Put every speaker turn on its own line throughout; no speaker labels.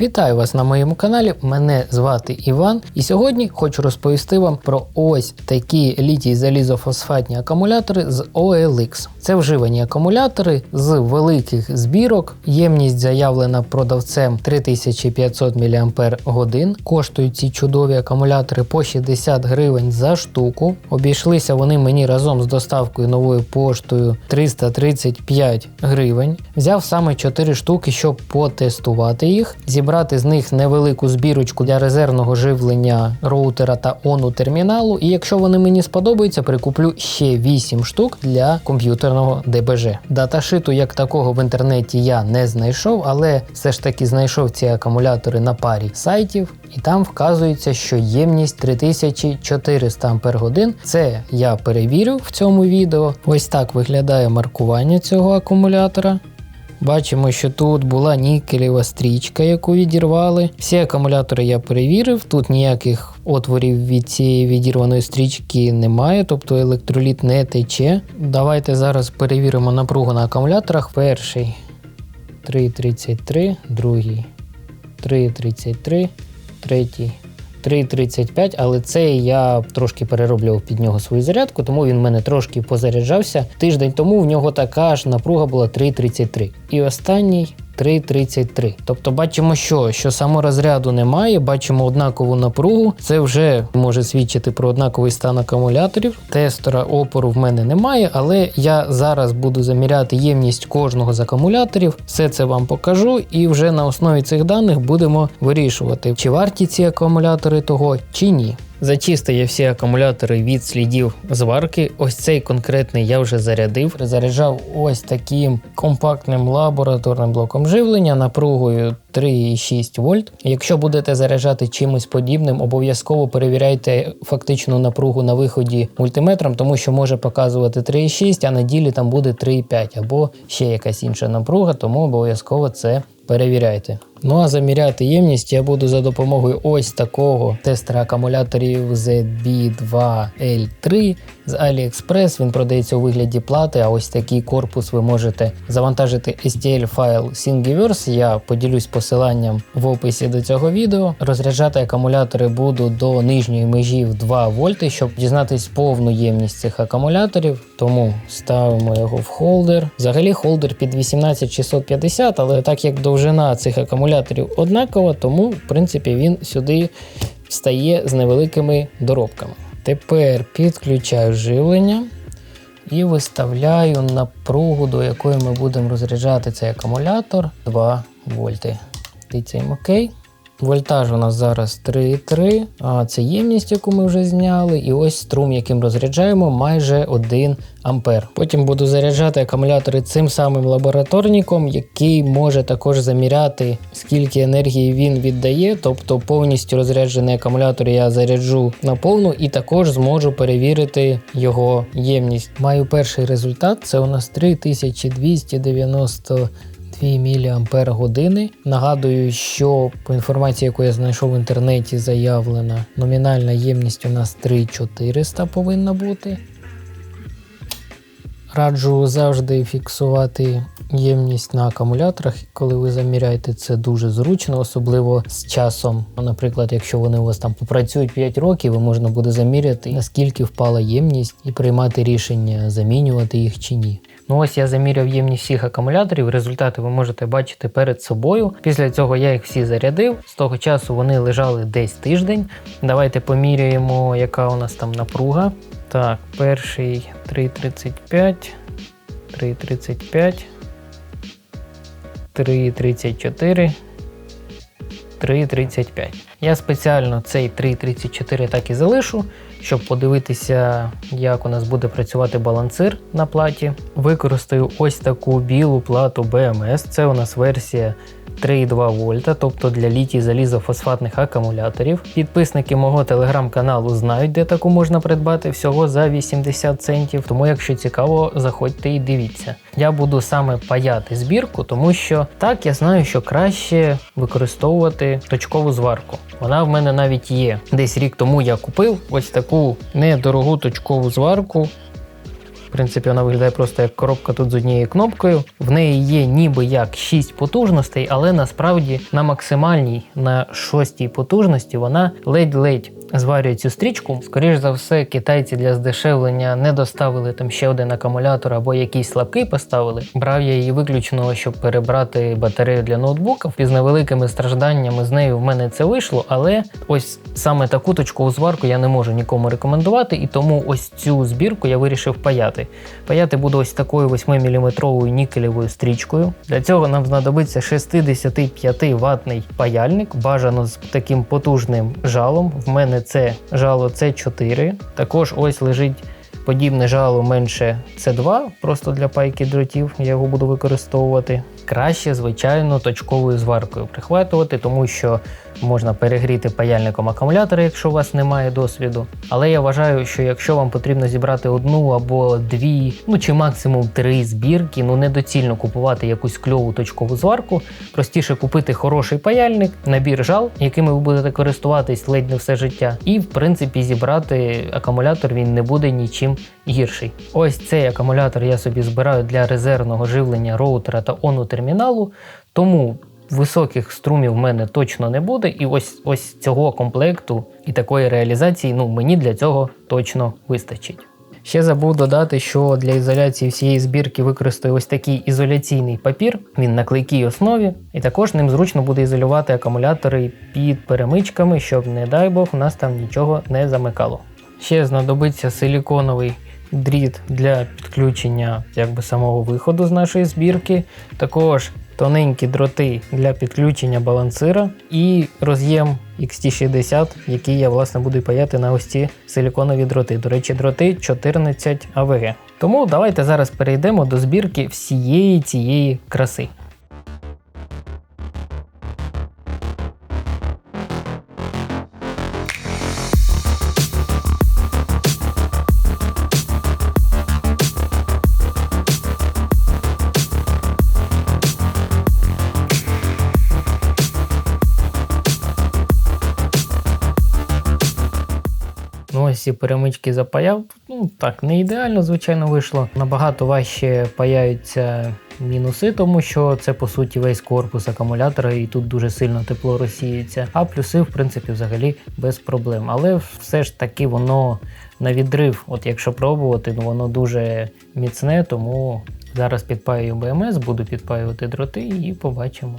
Вітаю вас на моєму каналі. Мене звати Іван, і сьогодні хочу розповісти вам про ось такі літій залізофосфатні акумулятори з OLX. Це вживані акумулятори з великих збірок. Ємність заявлена продавцем 3500 мАч. Коштують ці чудові акумулятори по 60 гривень за штуку. Обійшлися вони мені разом з доставкою новою поштою 335 гривень. Взяв саме 4 штуки, щоб потестувати їх зібрати з них невелику збірочку для резервного живлення роутера та ону терміналу. І якщо вони мені сподобаються, прикуплю ще 8 штук для комп'ютерного ДБЖ. Даташиту як такого в інтернеті я не знайшов, але все ж таки знайшов ці акумулятори на парі сайтів, і там вказується, що ємність 3400 Ах. Це я перевірю в цьому відео. Ось так виглядає маркування цього акумулятора. Бачимо, що тут була нікелева стрічка, яку відірвали. Всі акумулятори я перевірив, тут ніяких отворів від цієї відірваної стрічки немає, тобто електроліт не тече. Давайте зараз перевіримо напругу на акумуляторах. Перший 3,33, другий 3,33, третій 3,35, але це я трошки перероблював під нього свою зарядку, тому він в мене трошки позаряджався. Тиждень тому в нього така ж напруга була 3,33. І останній 3,33. Тобто бачимо, що що саморозряду немає, бачимо однакову напругу. Це вже може свідчити про однаковий стан акумуляторів. Тестера опору в мене немає, але я зараз буду заміряти ємність кожного з акумуляторів. Все це вам покажу, і вже на основі цих даних будемо вирішувати, чи варті ці акумулятори того, чи ні. Зачистив я всі акумулятори від слідів зварки. Ось цей конкретний я вже зарядив. Заряджав ось таким компактним лабораторним блоком живлення напругою 3,6 вольт. Якщо будете заряджати чимось подібним, обов'язково перевіряйте фактичну напругу на виході мультиметром, тому що може показувати 3,6, а на ділі там буде 3,5 або ще якась інша напруга, тому обов'язково це перевіряйте. Ну а заміряти ємність я буду за допомогою ось такого тестера акумуляторів ZB2L3 з AliExpress. Він продається у вигляді плати, а ось такий корпус ви можете завантажити STL файл Thingiverse. Я поділюсь посиланням в описі до цього відео. Розряджати акумулятори буду до нижньої межі в 2 вольти, щоб дізнатись повну ємність цих акумуляторів. Тому ставимо його в холдер. Взагалі холдер під 18650, але так як довжина цих акумуляторів однакова, тому в принципі він сюди встає з невеликими доробками. Тепер підключаю живлення і виставляю напругу, до якої ми будемо розряджати цей акумулятор 2 вольти. Тицяємо ОК. Вольтаж у нас зараз 3,3, а це ємність, яку ми вже зняли, і ось струм, яким розряджаємо, майже 1 ампер. Потім буду заряджати акумулятори цим самим лабораторником, який може також заміряти, скільки енергії він віддає. Тобто повністю розряджений акумулятор я заряджу на повну і також зможу перевірити його ємність. Маю перший результат, це у нас 3290 2 мАч. Нагадую, що по інформації, яку я знайшов в інтернеті, заявлена номінальна ємність у нас 3400 повинна бути. Раджу завжди фіксувати ємність на акумуляторах, коли ви заміряєте, це дуже зручно, особливо з часом. Наприклад, якщо вони у вас там попрацюють 5 років, ви можна буде заміряти, наскільки впала ємність, і приймати рішення, замінювати їх чи ні. Ну ось я заміряв ємність всіх акумуляторів. Результати ви можете бачити перед собою. Після цього я їх всі зарядив. З того часу вони лежали десь тиждень. Давайте поміряємо, яка у нас там напруга. Так, перший 3,35, 3,35, 3,34. 3,35. Я спеціально цей 3,34 так і залишу, щоб подивитися, як у нас буде працювати балансир на платі. Використаю ось таку білу плату BMS. Це у нас версія 3,2 вольта, тобто для літій залізофосфатних акумуляторів. Підписники мого телеграм-каналу знають, де таку можна придбати всього за 80 центів. Тому, якщо цікаво, заходьте і дивіться. Я буду саме паяти збірку, тому що так я знаю, що краще використовувати точкову зварку. Вона в мене навіть є. Десь рік тому я купив ось таку недорогу точкову зварку. В принципі, вона виглядає просто як коробка тут з однією кнопкою. В неї є ніби як 6 потужностей, але насправді на максимальній, на шостій потужності вона ледь-ледь зварює цю стрічку. Скоріше за все, китайці для здешевлення не доставили там ще один акумулятор або якийсь слабкий поставили. Брав я її виключно, щоб перебрати батарею для ноутбука. З невеликими стражданнями з нею в мене це вийшло, але ось саме таку точкову зварку я не можу нікому рекомендувати, і тому ось цю збірку я вирішив паяти. Паяти буду ось такою 8-мм нікелевою стрічкою. Для цього нам знадобиться 65 ватний паяльник, бажано з таким потужним жалом. В мене це жало С4. Також ось лежить подібне жало менше С2, просто для пайки дротів. Я його буду використовувати. Краще, звичайно, точковою зваркою прихватувати, тому що можна перегріти паяльником акумулятора, якщо у вас немає досвіду. Але я вважаю, що якщо вам потрібно зібрати одну або дві, ну чи максимум три збірки, ну недоцільно купувати якусь кльову точкову зварку, простіше купити хороший паяльник, набір жал, якими ви будете користуватись ледь не все життя, і в принципі зібрати акумулятор він не буде нічим гірший. Ось цей акумулятор я собі збираю для резервного живлення роутера та ону терміналу, тому високих струмів в мене точно не буде. І ось ось цього комплекту і такої реалізації ну, мені для цього точно вистачить. Ще забув додати, що для ізоляції всієї збірки використаю ось такий ізоляційний папір, він на клейкій основі, і також ним зручно буде ізолювати акумулятори під перемичками, щоб, не дай Бог, у нас там нічого не замикало. Ще знадобиться силіконовий дріт для підключення якби, самого виходу з нашої збірки. Також тоненькі дроти для підключення балансира і роз'єм XT60, який я власне буду паяти на ось ці силіконові дроти. До речі, дроти 14 АВГ. Тому давайте зараз перейдемо до збірки всієї цієї краси. Ці перемички запаяв. Ну так, не ідеально, звичайно, вийшло. Набагато важче паяються мінуси, тому що це по суті весь корпус акумулятора, і тут дуже сильно тепло розсіється. А плюси, в принципі, взагалі без проблем. Але все ж таки воно на відрив, от якщо пробувати, ну воно дуже міцне, тому зараз підпаюю БМС, буду підпаювати дроти і побачимо.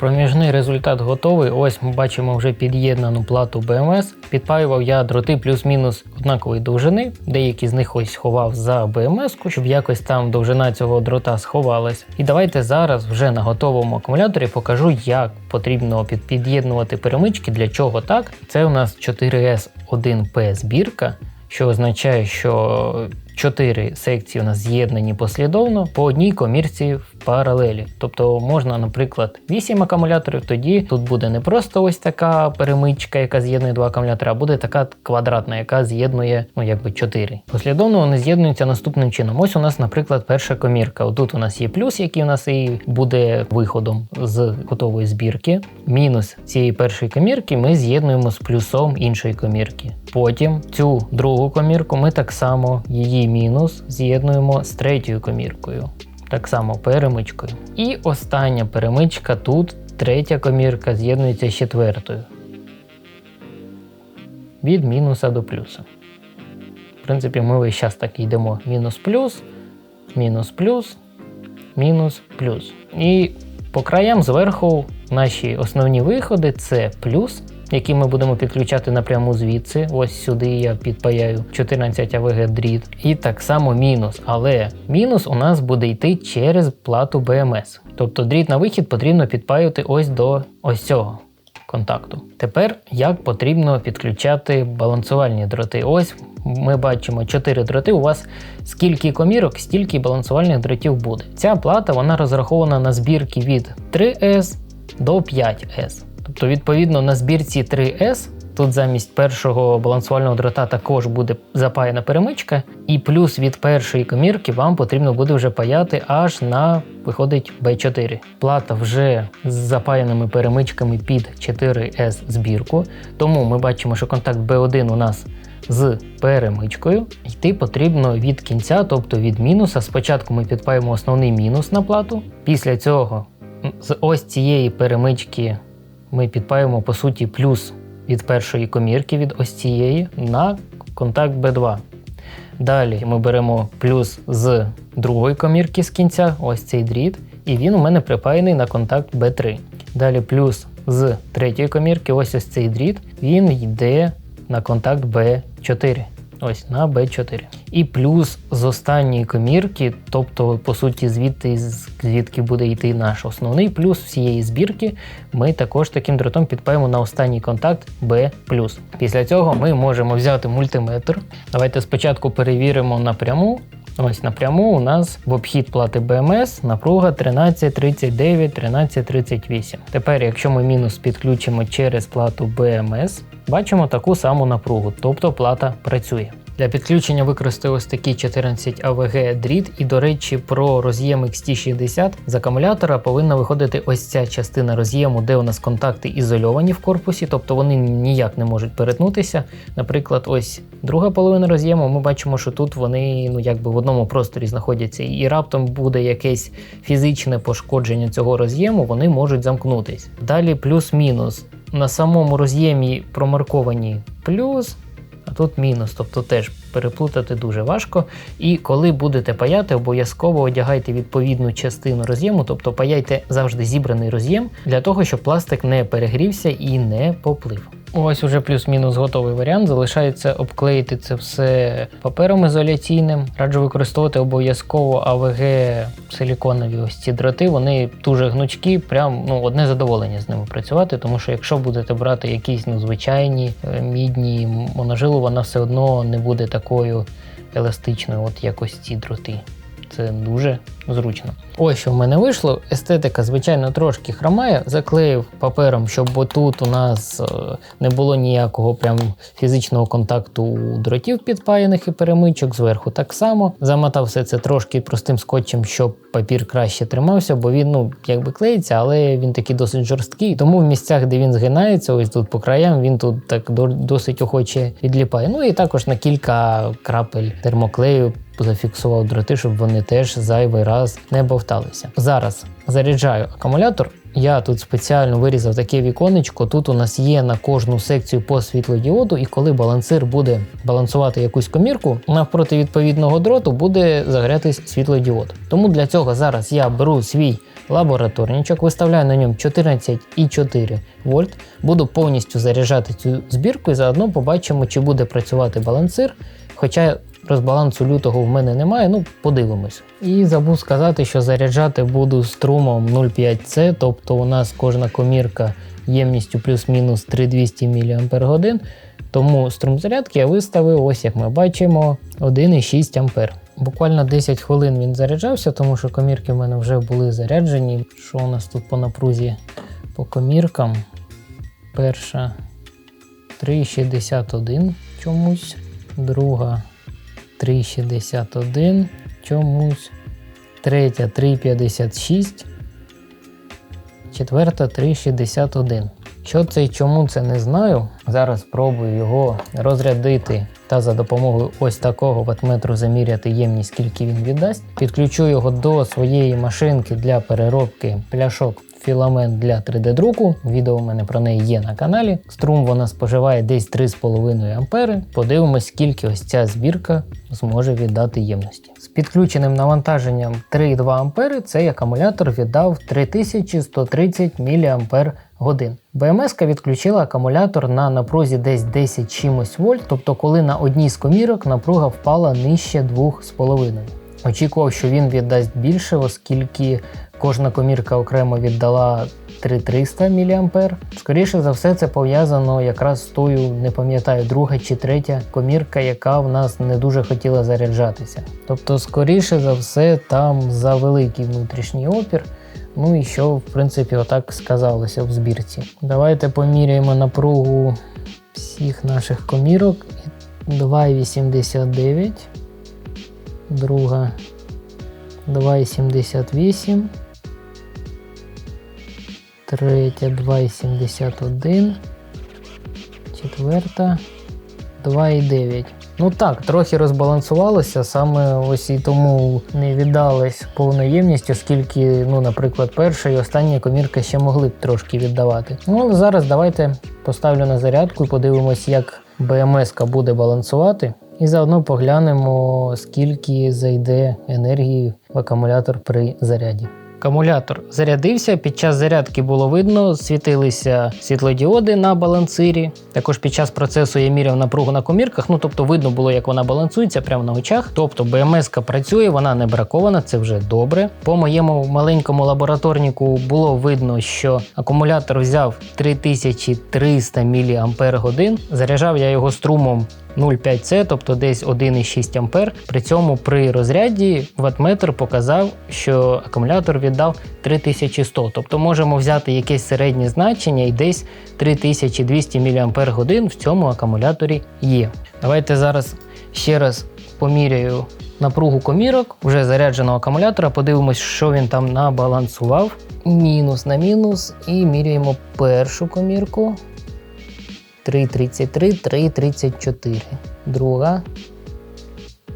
Проміжний результат готовий. Ось ми бачимо вже під'єднану плату BMS. Підпаював я дроти плюс-мінус однакової довжини. Деякі з них ось ховав за BMS, щоб якось там довжина цього дрота сховалась. І давайте зараз вже на готовому акумуляторі покажу, як потрібно під'єднувати перемички, для чого так. Це у нас 4S1P збірка, що означає, що Чотири секції у нас з'єднані послідовно по одній комірці в паралелі. Тобто можна, наприклад, 8 акумуляторів, тоді тут буде не просто ось така перемичка, яка з'єднує два акумулятори, а буде така квадратна, яка з'єднує ну, якби 4. Послідовно вони з'єднуються наступним чином. Ось у нас, наприклад, перша комірка. Отут у нас є плюс, який у нас і буде виходом з готової збірки. Мінус цієї першої комірки ми з'єднуємо з плюсом іншої комірки. Потім цю другу комірку ми так само її мінус з'єднуємо з третьою коміркою, так само перемичкою. І остання перемичка тут, третя комірка, з'єднується з четвертою. Від мінуса до плюса. В принципі, ми весь час так йдемо мінус плюс, мінус плюс, мінус плюс. І по краям зверху наші основні виходи це плюс які ми будемо підключати напряму звідси. Ось сюди я підпаяю 14 АВГ дріт. І так само мінус. Але мінус у нас буде йти через плату BMS. Тобто дріт на вихід потрібно підпаювати ось до ось цього контакту. Тепер як потрібно підключати балансувальні дроти. Ось ми бачимо 4 дроти. У вас скільки комірок, стільки балансувальних дротів буде. Ця плата вона розрахована на збірки від 3S до 5S. Тобто, відповідно, на збірці 3S тут замість першого балансувального дрота також буде запаяна перемичка, і плюс від першої комірки вам потрібно буде вже паяти аж на виходить B4. Плата вже з запаяними перемичками під 4S збірку. Тому ми бачимо, що контакт B1 у нас з перемичкою. Йти потрібно від кінця, тобто від мінуса. Спочатку ми підпаємо основний мінус на плату. Після цього з ось цієї перемички ми підпаємо по суті плюс від першої комірки від ось цієї на контакт B2. Далі ми беремо плюс з другої комірки з кінця, ось цей дріт, і він у мене припаяний на контакт B3. Далі плюс з третьої комірки, ось ось цей дріт, він йде на контакт B4. Ось на B4. І плюс з останньої комірки, тобто, по суті, звідти звідки буде йти наш основний плюс всієї збірки, ми також таким дротом підпаємо на останній контакт B. Після цього ми можемо взяти мультиметр. Давайте спочатку перевіримо напряму. Ось напряму у нас в обхід плати БМС напруга 1339, 1338. Тепер, якщо ми мінус підключимо через плату БМС, бачимо таку саму напругу, тобто плата працює. Для підключення використаю ось такий 14 AVG дріт, і, до речі, про роз'єм XT60 з акумулятора повинна виходити ось ця частина роз'єму, де у нас контакти ізольовані в корпусі, тобто вони ніяк не можуть перетнутися. Наприклад, ось друга половина роз'єму, ми бачимо, що тут вони ну, якби в одному просторі знаходяться, і раптом буде якесь фізичне пошкодження цього роз'єму, вони можуть замкнутись. Далі плюс-мінус. На самому роз'ємі промарковані плюс а тут мінус, тобто теж переплутати дуже важко. І коли будете паяти, обов'язково одягайте відповідну частину роз'єму, тобто паяйте завжди зібраний роз'єм для того, щоб пластик не перегрівся і не поплив. Ось уже плюс-мінус готовий варіант. Залишається обклеїти це все папером ізоляційним. Раджу використовувати обов'язково АВГ силіконові ось ці дроти. Вони дуже гнучкі, прям ну, одне задоволення з ними працювати, тому що якщо будете брати якісь ну, звичайні е, мідні моножилу, вона все одно не буде такою еластичною, от як ось ці дроти. Це дуже зручно. Ось що в мене вийшло. Естетика, звичайно, трошки хромає. Заклеїв папером, щоб отут у нас е, не було ніякого прям фізичного контакту у дротів підпаяних і перемичок. Зверху так само. Замотав все це трошки простим скотчем, щоб папір краще тримався, бо він ну, якби клеїться, але він такий досить жорсткий. Тому в місцях, де він згинається, ось тут по краям, він тут так досить охоче відліпає. Ну і також на кілька крапель термоклею зафіксував дроти, щоб вони теж зайвий раз не бовталися. Зараз заряджаю акумулятор. Я тут спеціально вирізав таке віконечко. Тут у нас є на кожну секцію по світлодіоду, і коли балансир буде балансувати якусь комірку, навпроти відповідного дроту буде загорятись світлодіод. Тому для цього зараз я беру свій лабораторничок, виставляю на ньому 14,4 вольт, буду повністю заряджати цю збірку і заодно побачимо, чи буде працювати балансир. Хоча Розбалансу лютого в мене немає, ну подивимось. І забув сказати, що заряджати буду струмом 0,5C, тобто у нас кожна комірка ємністю плюс-мінус 3200 мАч. Тому струм зарядки я виставив, ось як ми бачимо, 1,6 А. Буквально 10 хвилин він заряджався, тому що комірки в мене вже були заряджені. Що у нас тут по напрузі по коміркам? Перша 3,61 чомусь, друга 3,61 чомусь. Третя 3,56. Четверта 3,61. Що це і чому це не знаю. Зараз спробую його розрядити та за допомогою ось такого ватметру заміряти ємність, скільки він віддасть. Підключу його до своєї машинки для переробки пляшок філамент для 3D-друку. Відео у мене про неї є на каналі. Струм вона споживає десь 3,5 ампери. Подивимось, скільки ось ця збірка зможе віддати ємності. З підключеним навантаженням 3,2 ампери цей акумулятор віддав 3130 мАч. Годин. БМС відключила акумулятор на напрузі десь 10 чимось вольт, тобто коли на одній з комірок напруга впала нижче 2,5. Очікував, що він віддасть більше, оскільки Кожна комірка окремо віддала 3300 мА. Скоріше за все, це пов'язано якраз з тою, не пам'ятаю, друга чи третя комірка, яка в нас не дуже хотіла заряджатися. Тобто, скоріше за все, там за великий внутрішній опір. Ну і що, в принципі, отак сказалося в збірці. Давайте поміряємо напругу всіх наших комірок. 2,89. Друга 2,78. Третя 2,71. Четверта 2,9. Ну так, трохи розбалансувалося, саме ось і тому не віддалась повною ємністю, оскільки, ну, наприклад, перша і остання комірка ще могли б трошки віддавати. Ну, зараз давайте поставлю на зарядку і подивимось, як БМС буде балансувати. І заодно поглянемо, скільки зайде енергії в акумулятор при заряді. Акумулятор зарядився. Під час зарядки було видно, світилися світлодіоди на балансирі. Також під час процесу я міряв напругу на комірках. Ну тобто видно було, як вона балансується прямо на очах. Тобто БМС працює, вона не бракована, це вже добре. По моєму маленькому лабораторніку було видно, що акумулятор взяв 3300 мАч. Заряджав я його струмом 0,5С, тобто десь 1,6 А. При цьому при розряді ватметр показав, що акумулятор віддав 3100. Тобто можемо взяти якесь середнє значення і десь 3200 мАч в цьому акумуляторі є. Давайте зараз ще раз поміряю напругу комірок вже зарядженого акумулятора, подивимось, що він там набалансував. Мінус на мінус, і міряємо першу комірку. 3,33, 3,34. Друга.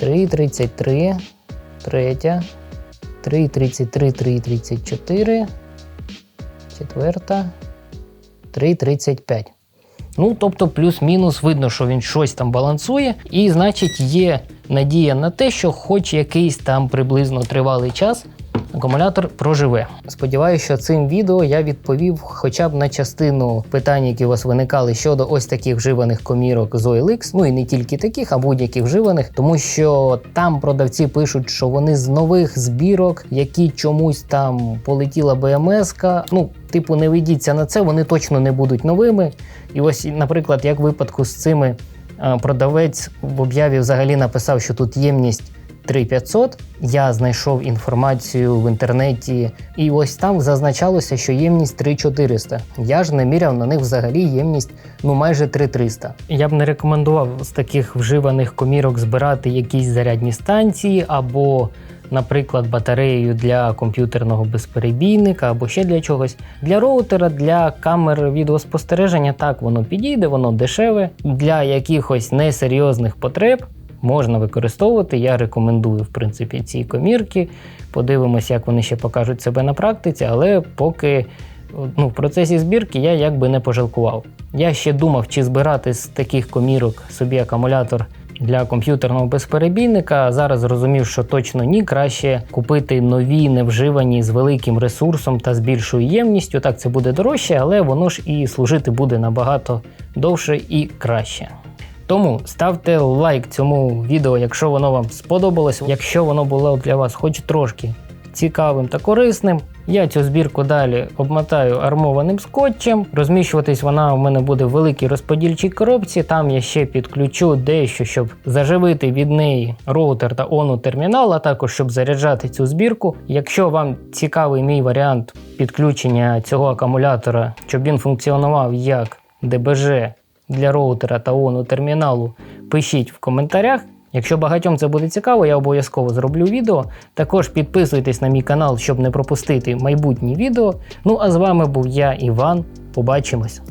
3,33. Третя. 3,33, 3,34. Четверта. 3,35. Ну, тобто, плюс-мінус видно, що він щось там балансує, і значить є надія на те, що хоч якийсь там приблизно тривалий час акумулятор проживе. Сподіваюся, що цим відео я відповів хоча б на частину питань, які у вас виникали щодо ось таких вживаних комірок з OLX, ну і не тільки таких, а будь-яких вживаних, тому що там продавці пишуть, що вони з нових збірок, які чомусь там полетіла БМС. Ну, типу, не ведіться на це, вони точно не будуть новими. І ось, наприклад, як в випадку з цими продавець в об'яві взагалі написав, що тут ємність. 3500. Я знайшов інформацію в інтернеті, і ось там зазначалося, що ємність 3400. Я ж не міряв на них взагалі ємність ну майже 3300. Я б не рекомендував з таких вживаних комірок збирати якісь зарядні станції або. Наприклад, батареєю для комп'ютерного безперебійника або ще для чогось. Для роутера, для камер відеоспостереження так воно підійде, воно дешеве. Для якихось несерйозних потреб можна використовувати. Я рекомендую, в принципі, ці комірки. Подивимося, як вони ще покажуть себе на практиці, але поки ну, в процесі збірки я якби не пожалкував. Я ще думав, чи збирати з таких комірок собі акумулятор. Для комп'ютерного безперебійника зараз зрозумів, що точно ні, краще купити нові невживані з великим ресурсом та з більшою ємністю. Так це буде дорожче, але воно ж і служити буде набагато довше і краще. Тому ставте лайк цьому відео, якщо воно вам сподобалось, якщо воно було для вас хоч трошки цікавим та корисним. Я цю збірку далі обмотаю армованим скотчем. Розміщуватись вона у мене буде в великій розподільчій коробці. Там я ще підключу дещо, щоб заживити від неї роутер та ону термінал, а також щоб заряджати цю збірку. Якщо вам цікавий мій варіант підключення цього акумулятора, щоб він функціонував як ДБЖ для роутера та ону терміналу, пишіть в коментарях. Якщо багатьом це буде цікаво, я обов'язково зроблю відео. Також підписуйтесь на мій канал, щоб не пропустити майбутні відео. Ну а з вами був я, Іван. Побачимось!